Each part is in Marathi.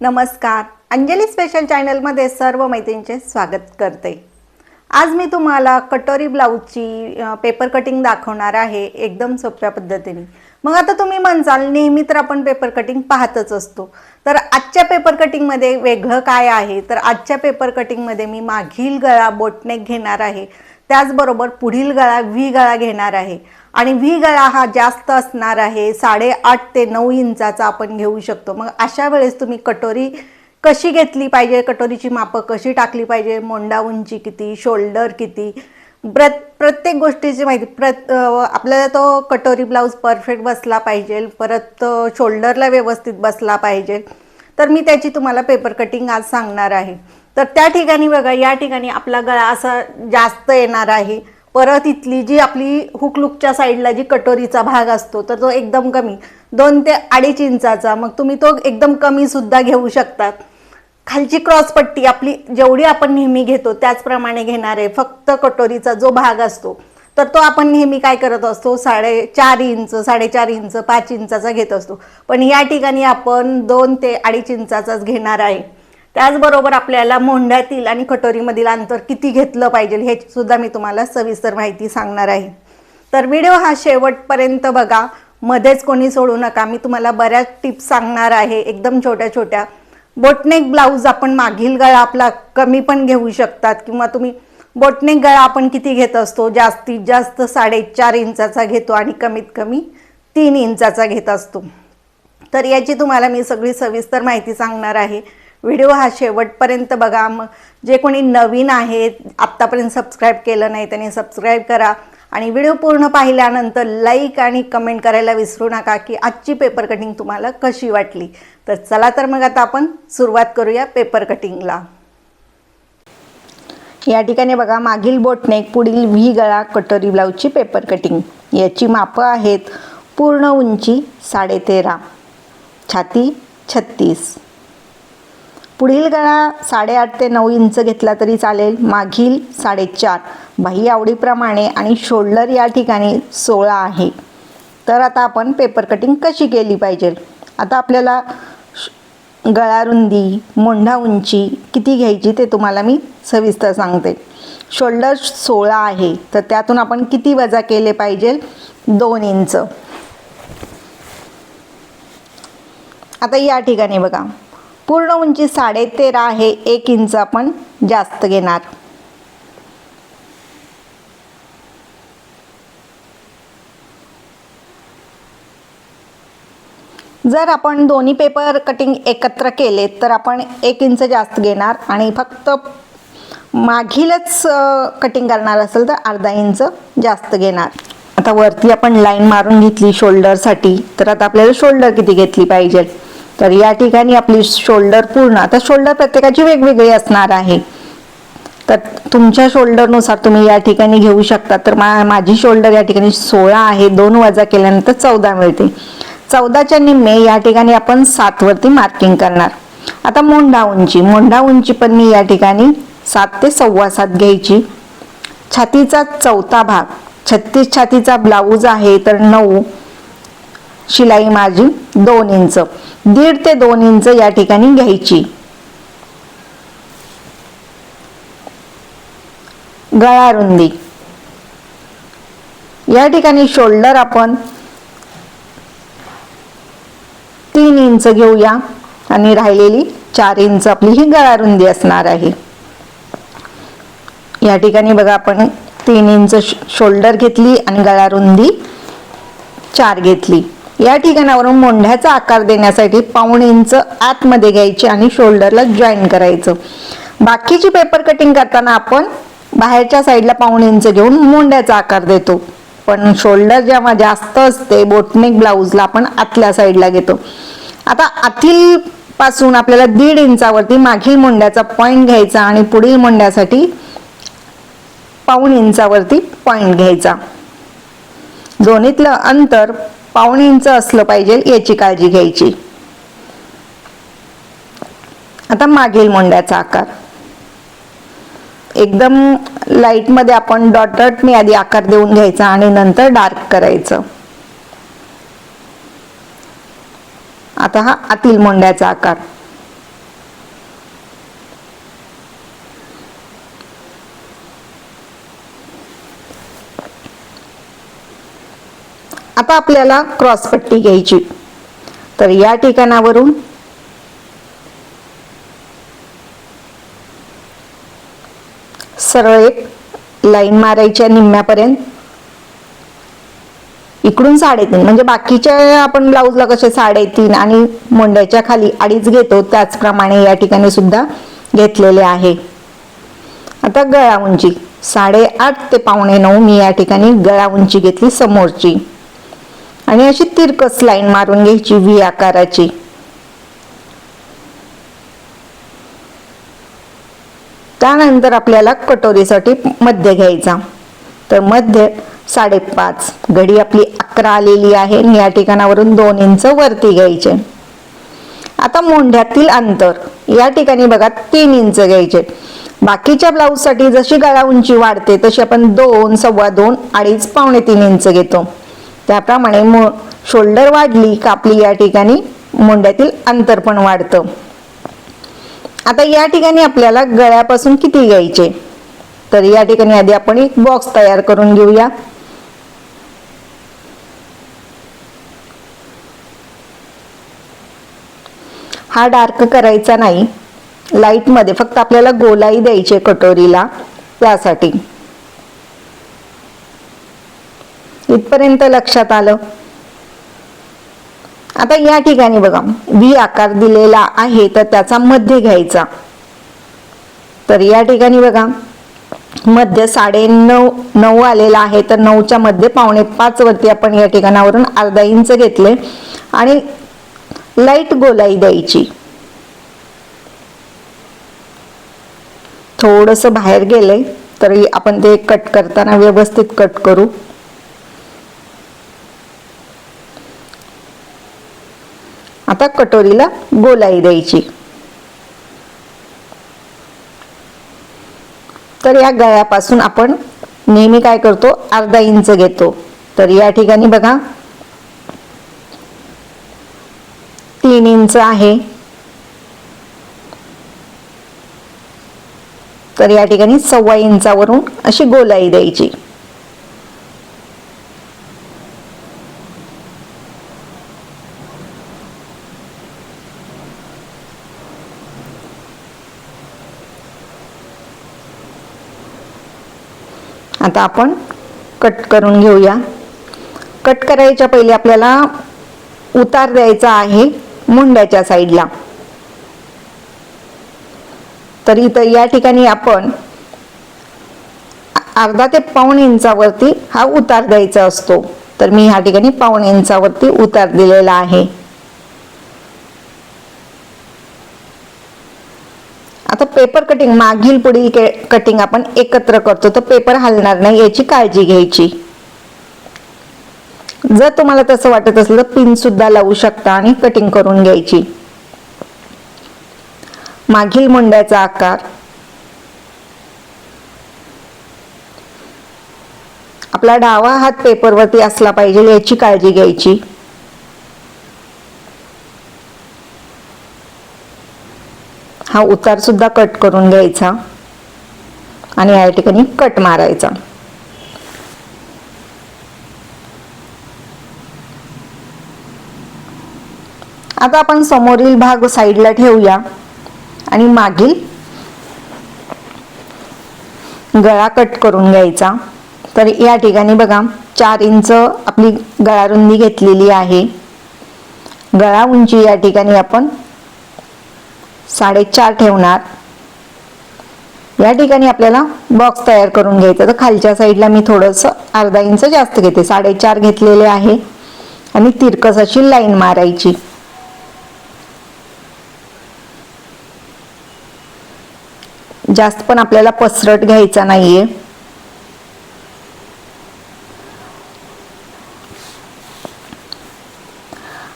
नमस्कार. अंजली स्पेशल चॅनलमध्ये सर्व मैत्रिणींचे स्वागत करते. आज मी तुम्हाला कटोरी ब्लाऊजची पेपर कटिंग दाखवणार आहे एकदम सोप्या पद्धतीने. मग आता तुम्ही म्हणसाल नेहमी तर आपण पेपर कटिंग पाहतच असतो. तर आजच्या पेपर कटिंगमध्ये वेगळं काय आहे? तर आजच्या पेपर कटिंगमध्ये मी मागील गळा बोटनेक घेणार आहे. त्याचबरोबर पुढील गळा व्ही गळा घेणार आहे. आणि व्ही गळा हा जास्त असणार आहे. साडेआठ ते नऊ इंचाचा आपण घेऊ शकतो. मग अशा वेळेस तुम्ही कटोरी कशी घेतली पाहिजे? कटोरीची मापं कशी टाकली पाहिजे? मोंडा उंची किती? शोल्डर किती? प्र प्रत्येक गोष्टीची माहिती प्रत आपल्याला तो कटोरी ब्लाऊज परफेक्ट बसला पाहिजे. परत शोल्डरला व्यवस्थित बसला पाहिजे. तर मी त्याची तुम्हाला पेपर कटिंग आज सांगणार आहे. तर त्या ठिकाणी बघा या ठिकाणी आपला गळा असा जास्त येणार आहे. परत इथली जी आपली हुकलुकच्या साईडला जी कटोरीचा भाग असतो तर तो एकदम कमी. दोन ते अडीच इंचाचा मग तुम्ही तो एकदम कमी सुद्धा घेऊ शकतात खालची क्रॉस पट्टी आपली जेवढी आपण नेहमी घेतो त्याचप्रमाणे घेणार आहे. फक्त कटोरीचा जो भाग असतो तर तो आपण नेहमी काय करत असतो? साडे चार इंच साडेचार इंच पाच इंचाचा घेत असतो. पण या ठिकाणी आपण दोन ते अडीच इंचाचाच घेणार आहे. त्याचबरोबर आपल्याला मोंढ्यातील आणि कटोरीमधील अंतर किती घेतलं पाहिजे हे सुद्धा मी तुम्हाला सविस्तर माहिती सांगणार आहे. तर व्हिडिओ हा शेवटपर्यंत बघा. मध्येच कोणी सोडू नका. मी तुम्हाला बऱ्याच टिप्स सांगणार आहे. एकदम छोट्या छोट्या. बोटनेक ब्लाऊज आपण मागील गळा आपला कमी पण घेऊ शकतात किंवा तुम्ही बोटनेक गळा आपण किती घेत असतो? जास्तीत जास्त साडेचार इंचाचा घेतो आणि कमीत कमी तीन इंचाचा घेत असतो. तर याची तुम्हाला मी सगळी सविस्तर माहिती सांगणार आहे. व्हिडिओ हा शेवटपर्यंत बघा. मग जे कोणी नवीन आहेत आत्तापर्यंत सबस्क्राईब केलं नाही त्यांनी सबस्क्राईब करा. आणि व्हिडिओ पूर्ण पाहिल्यानंतर लाईक आणि कमेंट करायला विसरू नका की आजची पेपर कटिंग तुम्हाला कशी वाटली? तर चला तर मग आता आपण सुरुवात करूया पेपर कटिंगला या ठिकाणी बघा मागील बोटनेक पुढील व्ही गळा कटोरी ब्लाऊजची पेपर कटिंग याची मापं आहेत पूर्ण उंची साडेतेरा छाती छत्तीस. पुढील गळा साडेआठ ते नऊ इंच घेतला तरी चालेल. मागील साडेचार. बाही आवडीप्रमाणे आणि शोल्डर या ठिकाणी सोळा आहे. तर आता आपण पेपर कटिंग कशी केली पाहिजे? आता आपल्याला गळा रुंदी मोंढा उंची किती घ्यायची ते तुम्हाला मी सविस्तर सांगते. शोल्डर सोळा आहे. तर त्यातून आपण किती वजा केले पाहिजे? दोन इंच. आता या ठिकाणी बघा. पूर्ण उंची साडेतेरा आहे एक इंच आपण जास्त घेणार. जर आपण दोन्ही पेपर कटिंग एकत्र केले तर आपण एक इंच जास्त घेणार आणि फक्त मागीलच कटिंग करणार असेल तर अर्धा इंच जास्त घेणार. आता वरती आपण लाईन मारून घेतली शोल्डरसाठी तर आता आपल्याला शोल्डर किती घेतली पाहिजे? तर या ठिकाणी आपली शोल्डर पूर्ण आता शोल्डर प्रत्येकाची वेगवेगळी असणार आहे. तर तुमच्या शोल्डरनुसार तुम्ही या ठिकाणी घेऊ शकता. तर मा माझी शोल्डर या ठिकाणी सोळा आहे दोन वजा केल्यानंतर चौदा मिळते. चौदाच्या निम्मे या ठिकाणी आपण सातवरती मार्किंग करणार. आता मोंढा उंची मोंढा उंची पण मी या ठिकाणी सात ते सव्वा सात घ्यायची. छातीचा चौथा भाग छत्तीस छातीचा ब्लाऊज आहे तर नऊ शिलाई माझी दोन इंच. दीड ते दोन इंच या ठिकाणी घ्यायची. गळा रुंदी. या ठिकाणी शोल्डर आपण तीन इंच घेऊया आणि राहिलेली चार इंच आपली ही गळा रुंदी असणार आहे. या ठिकाणी बघा आपण तीन इंच शोल्डर घेतली आणि गळा रुंदी चार घेतली. या ठिकाणावरून मोंढ्याचा आकार देण्यासाठी पाऊण इंच आतमध्ये घ्यायची आणि शोल्डरला जॉईन करायचं. बाकीची पेपर कटिंग करताना आपण बाहेरच्या साईडला पाऊण इंच घेऊन मोंढ्याचा आकार देतो. पण शोल्डर जेव्हा जास्त असते बोटनेक ब्लाऊजला आपण आतल्या साईडला घेतो. आता आतील पासून आपल्याला दीड इंचावरती मागील मोंड्याचा पॉईंट घ्यायचा आणि पुढील मोंड्यासाठी पाऊण इंचावरती पॉईंट घ्यायचा. दोन्हीतलं अंतर पाऊण इंच असलं पाहिजे याची काळजी घ्यायची. आता मागील मोंड्याचा आकार. एकदम लाईटमध्ये आपण डॉट डॉटने आधी आकार देऊन घ्यायचा आणि नंतर डार्क करायचं. आता हा आतील मोंड्याचा आकार. आता आपल्याला क्रॉसपट्टी घ्यायची. तर या ठिकाणावरून सरळ एक लाईन मारायच्या निम्म्यापर्यंत. इकडून साडेतीन म्हणजे बाकीच्या आपण ब्लाऊजला कसे साडेतीन आणि मोंड्याच्या खाली अडीच घेतो त्याचप्रमाणे या ठिकाणी सुद्धा घेतलेले आहे. आता गळा उंची साडेआठ ते पावणे नऊ मी या ठिकाणी गळा उंची घेतली समोरची. आणि अशी तिरकस लाईन मारून घ्यायची व्ही आकाराची. त्यानंतर आपल्याला कटोरीसाठी मध्य घ्यायचा. तर मध्य साडेपाच. घडी आपली अकरा आलेली आहे. आणि या ठिकाणावरून दोन इंच वरती घ्यायचे. आता मोंढ्यातील अंतर. या ठिकाणी बघा तीन इंच घ्यायचे. बाकीच्या ब्लाऊजसाठी जशी गळा उंची वाढते तशी आपण दोन सव्वा दोन अडीच पावणे तीन इंच घेतो. त्याप्रमाणे मो शोल्डर वाढली का आपली या ठिकाणी मुंड्यातील अंतर पण वाढतं. आता या ठिकाणी आपल्याला गळ्यापासून किती घ्यायचे? तर या ठिकाणी आधी आपण एक बॉक्स तयार करून घेऊया. हा डार्क करायचा नाही. लाईटमध्ये फक्त आपल्याला गोलाई द्यायची कटोरीला त्यासाठी. इथपर्यंत लक्षात आलं. आता या ठिकाणी बघा व्ही आकार दिलेला आहे तर त्याचा मध्य घ्यायचा. तर या ठिकाणी बघा मध्य साडे नऊ नऊ आलेला आहे तर नऊच्या मध्ये पावणे पाच वरती आपण या ठिकाणावरून अर्धा इंच घेतले. आणि लाइट गोलाई द्यायची. थोडस बाहेर गेले तरी आपण ते कट करताना व्यवस्थित कट करू. आता कटोरीला गोलाई द्यायची. तर या गळ्यापासून आपण नेहमी काय करतो? अर्धा इंच घेतो. तर या ठिकाणी बघा. तीन इंच आहे. तर या ठिकाणी सव्वा इंचावरून अशी गोलाई द्यायची. आता आपण कट करून घेऊया. कट करायच्या पहिले आपल्याला उतार द्यायचा आहे मुंड्याच्या साईडला. तर इथं या ठिकाणी आपण अर्धा ते पाऊण इंचावरती हा उतार द्यायचा असतो. तर मी ह्या ठिकाणी पाऊण इंचावरती उतार दिलेला आहे. आता पेपर कटिंग मागील पुढील कटिंग आपण एकत्र करतो. तर पेपर हलणार नाही याची काळजी घ्यायची. जर तुम्हाला तसं वाटत असलं तर पिन सुद्धा लावू शकता आणि कटिंग करून घ्यायची. मागील मुंड्याचा आकार. आपला डावा हात पेपरवरती असला पाहिजे याची काळजी घ्यायची. हा उतार सुद्धा कट करून घ्यायचा. आणि या ठिकाणी कट मारायचा. आता आपण समोरील भाग साईडला ठेवूया. आणि मागील गळा कट करून घ्यायचा. तर या ठिकाणी बघा चार इंच आपली गळा रुंदी घेतलेली आहे. गळा उंची या ठिकाणी आपण साडेचार ठेवणार. या ठिकाणी आपल्याला बॉक्स तयार करून घ्यायचा तर खालच्या साईडला मी थोडंसं अर्धा इंच जास्त घेते. साडेचार घेतलेले आहे. आणि तिरकस अशी लाईन मारायची. जास्त पण आपल्याला पसरट घ्यायचा नाहीये.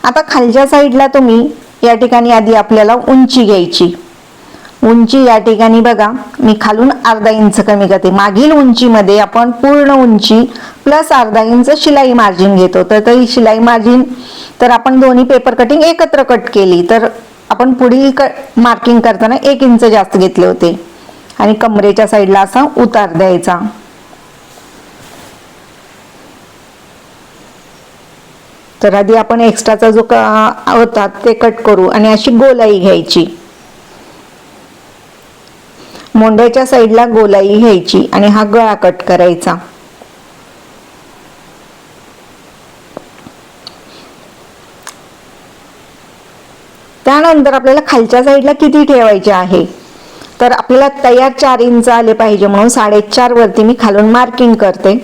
आता खालच्या साईडला तुम्ही या ठिकाणी आधी आपल्याला उंची घ्यायची. उंची या ठिकाणी बघा मी खालून अर्धा इंच कमी करते. मागील उंचीमध्ये आपण पूर्ण उंची प्लस अर्धा इंच शिलाई मार्जिन घेतो. तर ही शिलाई मार्जिन तर आपण दोन्ही पेपर कटिंग एकत्र कट केली. तर आपण पुढील क मार्किंग करताना एक इंच जास्त घेतले होते. आणि कमरेच्या साईडला असा उतार द्यायचा. तर आधी आपण एक्स्ट्राचा जो होता ते कट करू आणि अशी गोलाई घ्यायची. मोंड्याच्या साईडला गोलाई घ्यायची आणि हा गळा कट करायचा. त्यानंतर आपल्याला खालच्या साईडला किती ठेवायचे आहे? तर आपल्याला तयार चार इंच आले पाहिजे म्हणून साडेचार वरती मी खालून मार्किंग करते.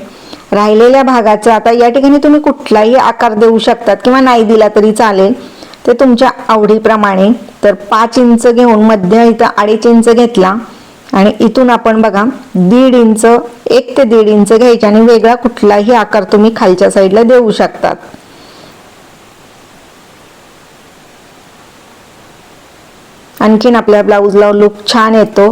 राहिलेल्या भागाचं. आता या ठिकाणी तुम्ही कुठलाही आकार देऊ शकतात किंवा नाही दिला तरी चालेल. ते तुमच्या आवडीप्रमाणे. तर पाच इंच घेऊन मध्य इथं अडीच इंच घेतला. आणि इथून आपण बघा दीड इंच एक ते दीड इंच घ्यायचे आणि वेगळा कुठलाही आकार तुम्ही खालच्या साईडला देऊ शकतात. आणखीन आपल्या ब्लाऊजला लुक छान येतो.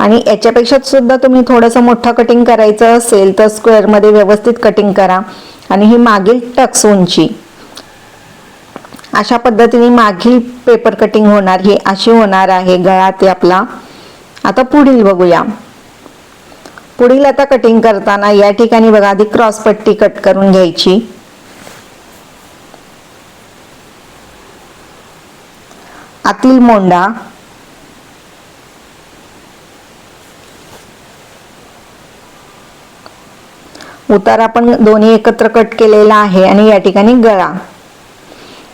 आणि याच्यापेक्षा सुद्धा तुम्ही थोडंसं मोठं कटिंग करायचं असेल तर स्क्वेअरमध्ये व्यवस्थित कटिंग करा. आणि ही मागील टक्स उंची. अशा पद्धतीने मागील पेपर कटिंग होणार ही अशी होणार आहे. गळा ते आपला. आता पुढील बघूया. पुढील आता कटिंग करताना या ठिकाणी बघा आधी क्रॉस पट्टी कट करून घ्यायची. आतील मोंडा उतार आपण दोन्ही एकत्र कट केलेला आहे आणि या ठिकाणी गळा.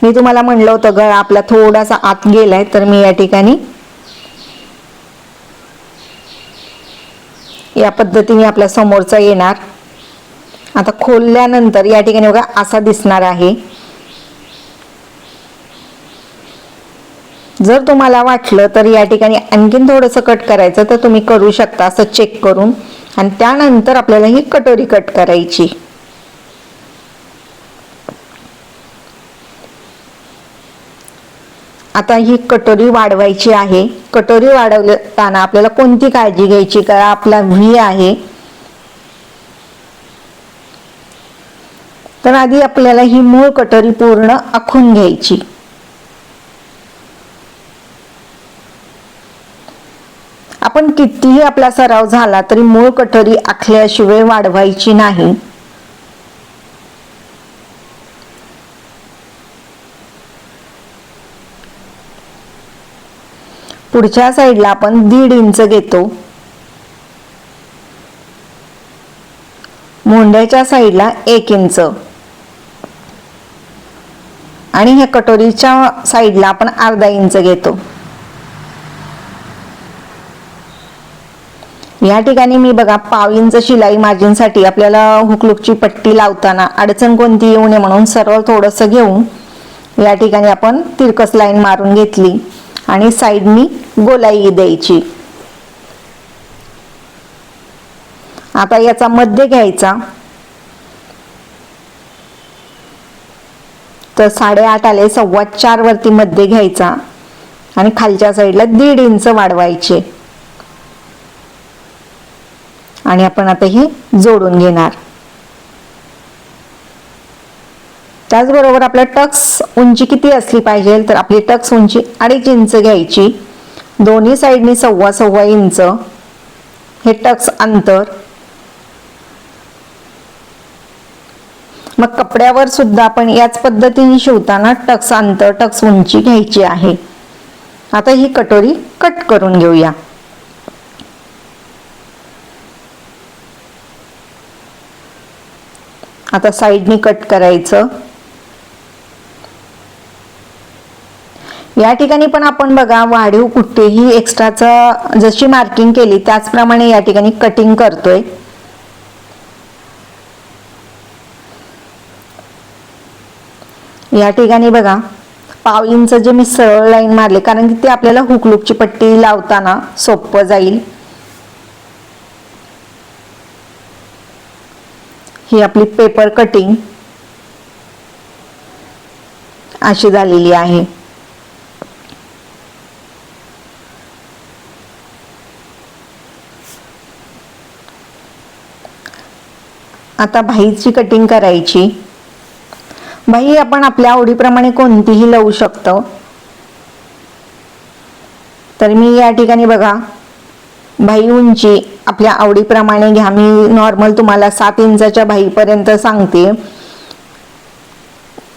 मी तुम्हाला म्हणलं होतं गळा आपला थोडासा आत गेलाय तर मी या ठिकाणी या पद्धतीने आपला समोरचा येणार. आता खोलल्यानंतर या ठिकाणी बघा असा दिसणार आहे. जर तुम्हाला वाटलं तर या ठिकाणी आणखीन थोडंसं कट करायचं तर तुम्ही करू शकता असं चेक करून. आणि त्यानंतर आपल्याला ही कटोरी कट करायची. आता ही कटोरी वाढवायची आहे. कटोरी वाढवताना आपल्याला कोणती काळजी घ्यायची? का आपला व्ही आहे. तर आधी आपल्याला ही मूळ कटोरी पूर्ण आखून घ्यायची. आपण कितीही आपला सराव झाला तरी मूळ कटोरी आखल्याशिवाय वाढवायची नाही. पुढच्या साईडला आपण दीड इंच घेतो. मोंड्याच्या साईडला एक इंच. आणि ह्या कटोरीच्या साईडला आपण अर्धा इंच घेतो. या ठिकाणी मी बघा पाव इंच शिलाई मार्जिनसाठी आपल्याला हुकलुकची पट्टी लावताना अडचण कोणती येऊ नये म्हणून सरळ थोडंसं घेऊन या ठिकाणी आपण तिरकस लाईन मारून घेतली आणि साईडनी गोलाई द्यायची. आता याचा मध्य घ्यायचा. तर साडेआठ आले सव्वा चार वरती मध्ये घ्यायचा आणि खालच्या साईडला दीड इंच वाढवायचे. आणि आपण आता हे जोडून घेणार. त्याचबरोबर आपल्या टक्स उंची किती असली पाहिजे तर आपली टक्स उंची अडीच इंच घ्यायची. दोन्ही साईडने सव्वा सव्वा इंच. हे टक्स अंतर. मग कपड्यावर सुद्धा आपण याच पद्धतीने शिवताना टक्स अंतर टक्स उंची घ्यायची आहे. आता ही कटोरी कट करून घेऊया. आता साईडनी कट करायचं. या ठिकाणी पण आपण बघा वाढीव कुठेही एक्स्ट्राचं जशी मार्किंग केली त्याचप्रमाणे या ठिकाणी कटिंग करतोय. या ठिकाणी बघा पाव इंच जे मी सरळ लाईन मारले कारण की ते आपल्याला हुकलुकची पट्टी लावताना सोपं जाईल. ही आपली पेपर कटिंग अशी झालेली आहे. आता भाईची कटिंग करायची. भाई आपण आपल्या आवडीप्रमाणे कोणतीही लावू शकतो. तर मी या ठिकाणी बघा. भाई उंची आपल्या आवडीप्रमाणे घ्या. मी नॉर्मल तुम्हाला सात इंचाच्या भाईपर्यंत सांगते.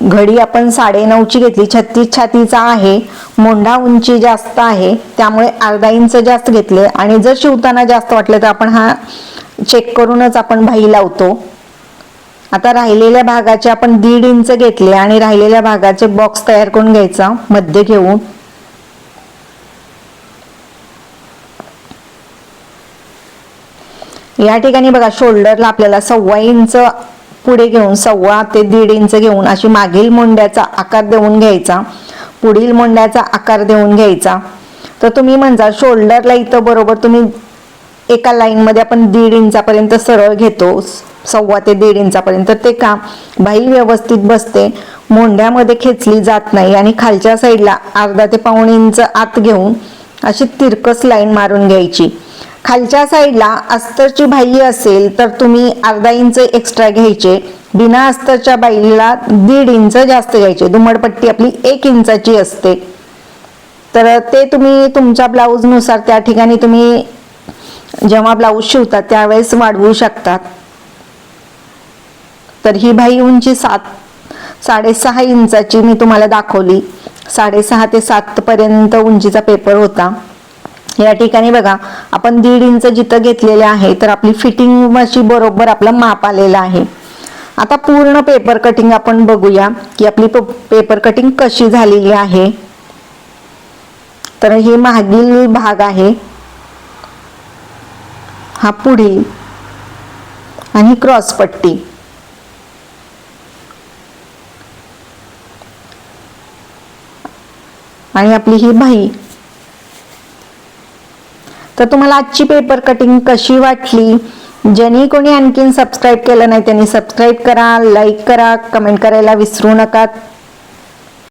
घडी आपण साडे नऊची घेतली. छत्तीस छातीचा आहे. मोंढा उंची जास्त आहे. त्यामुळे अर्धा इंच जास्त घेतले. आणि जर शिवताना जास्त वाटलं तर आपण हा चेक करूनच आपण भाई लावतो. आता राहिलेल्या भागाचे आपण दीड इंच घेतले आणि राहिलेल्या भागाचे बॉक्स तयार करून घ्यायचा. मध्य घेऊन. या ठिकाणी बघा शोल्डरला आपल्याला सव्वा इंच पुढे घेऊन सव्वा ते दीड इंच घेऊन अशी मागील मोंड्याचा आकार देऊन घ्यायचा. पुढील मोंड्याचा आकार देऊन घ्यायचा. तर तुम्ही म्हणजा शोल्डरला इथं बरोबर तुम्ही एका लाईनमध्ये आपण दीड इंचापर्यंत सरळ घेतो सव्वा ते दीड इंचापर्यंत. ते का? बाई व्यवस्थित बसते. मोंढ्यामध्ये खेचली जात नाही आणि खालच्या साईडला अर्धा ते पाऊण इंच आत घेऊन अशी तिरकस लाईन मारून घ्यायची. खालच्या साईडला अस्तरची बाह्य असेल तर तुम्ही अर्धा इंच एक्स्ट्रा घ्यायचे. बिना अस्तरच्या बाईला दीड इंच जास्त घ्यायचे. दुमडपट्टी आपली एक इंचाची असते. तर ते तुम्ही तुमच्या ब्लाऊजनुसार त्या ठिकाणी तुम्ही जेव्हा ब्लाऊज शिवतात त्यावेळेस वाढवू शकतात तर ही बाई उंची सात साडेसहा इंचाची मी तुम्हाला दाखवली. साडेसहा ते सातपर्यंत उंचीचा पेपर होता. या ठिकाणी बघा आपण दीड इंच जिथं घेतलेले आहे तर आपली फिटिंग अशी बरोबर आपलं माप आलेलं आहे. आता पूर्ण पेपर कटिंग आपण बघूया की आपली पेपर कटिंग कशी झालेली आहे. तर हे मागील भाग आहे. हा पुढील. आणि क्रॉस पट्टी. आणि आपली ही बाई तर तुम्हाला आजची पेपर कटिंग कशी वाटली? ज्यांनी कोणी आणखीन सबस्क्राईब केलं नाही त्यांनी सबस्क्राईब करा लाईक करा कमेंट करायला विसरू नका.